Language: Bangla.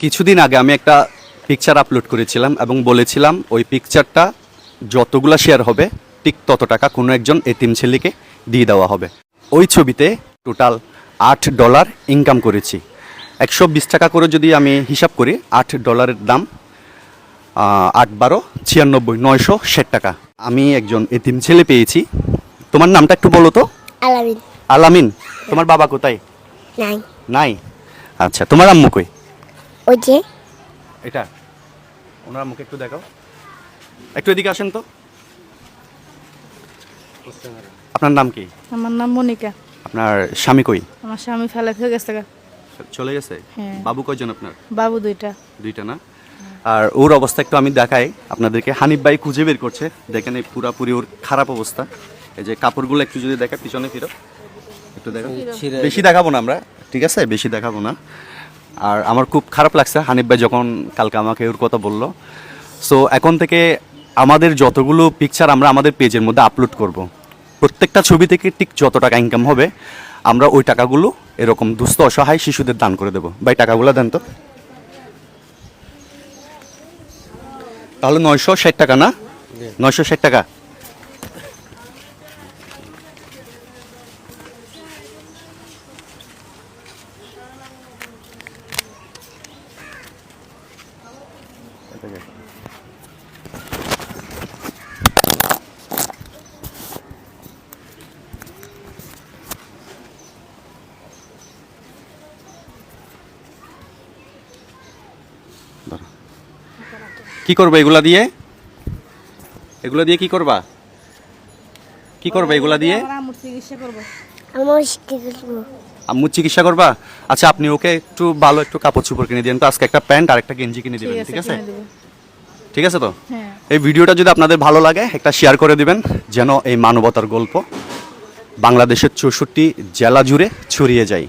কিছুদিন আগে আমি একটা পিকচার আপলোড করেছিলাম এবং বলেছিলাম ওই পিকচারটা যতগুলা শেয়ার হবে ঠিক তত টাকা কোনো একজন এতিম ছেলেকে দিয়ে দেওয়া হবে। ওই ছবিতে টোটাল আট ডলার ইনকাম করেছি। একশো বিশ টাকা করে যদি আমি হিসাব করি আট ডলারের দাম আট বারো ছিয়ানব্বই নয়শো ষাট টাকা। আমি একজন এতিম ছেলে পেয়েছি। তোমার নামটা একটু বলো তো? আলামিন। আলামিন। তোমার বাবা কোথায়? নাই। নাই? আচ্ছা তোমার আম্মু কই? ওই যে। এটা। ওনার মুখে একটু দেখাও। একটু এদিকে আসেন তো। আপনার নাম কি? আমার নাম মনিকা। আপনার স্বামী কই? আমার স্বামী ফেলে থেকে গেছে চলে গেছে? হ্যাঁ। বাবু কয়জন আপনার? বাবু দুইটা। দুইটা না? আর ওর অবস্থা একটু আমি দেখাই। আপনাদেরকে হানিফ ভাই খুঁজে বের করছে। দেখেন এই পুরাপুরি ওর খারাপ অবস্থা। এই যে কাপড়গুলো একটু যদি দেখা পিছনে ফিরো। একটু দেখো বেশি দেখাবো না আমরা ঠিক আছে? বেশি দেখাবো না। আর আমার খুব খারাপ লাগছে। হানিফ ভাই যখন কালকে আমাকে ওর কথা বলল। সো এখন থেকে আমাদের যতগুলো পিকচার আমরা আমাদের পেজের মধ্যে আপলোড করব। প্রত্যেকটা ছবি থেকে ঠিক যত টাকা ইনকাম হবে আমরা ওই টাকাগুলো এরকম দুস্থ অসহায় শিশুদের দান করে দেবো। ভাই টাকাগুলো দেন তো। তাহলে নয়শো ষাট টাকা না? নয়শো ষাট টাকা? কি করবে এগুলা দিয়ে? এগুলা দিয়ে কি করবা? কি করবে এগুলা দিয়ে? আমার চিকিৎসা করব আম্মুর চিকিৎসা করবা? আচ্ছা আপনি ওকে একটু ভালো একটু কাপড় চোপড় কিনে দিন তো আজকে একটা প্যান্ট আর একটা গেঞ্জি কিনে দিবেন ঠিক আছে ঠিক আছে তো? হ্যাঁ। এই ভিডিওটা যদি আপনাদের ভালো লাগে একটা শেয়ার করে দিবেন যেন এই মানবতার গল্প বাংলাদেশের চৌষট্টি জেলা জুড়ে ছড়িয়ে যায়।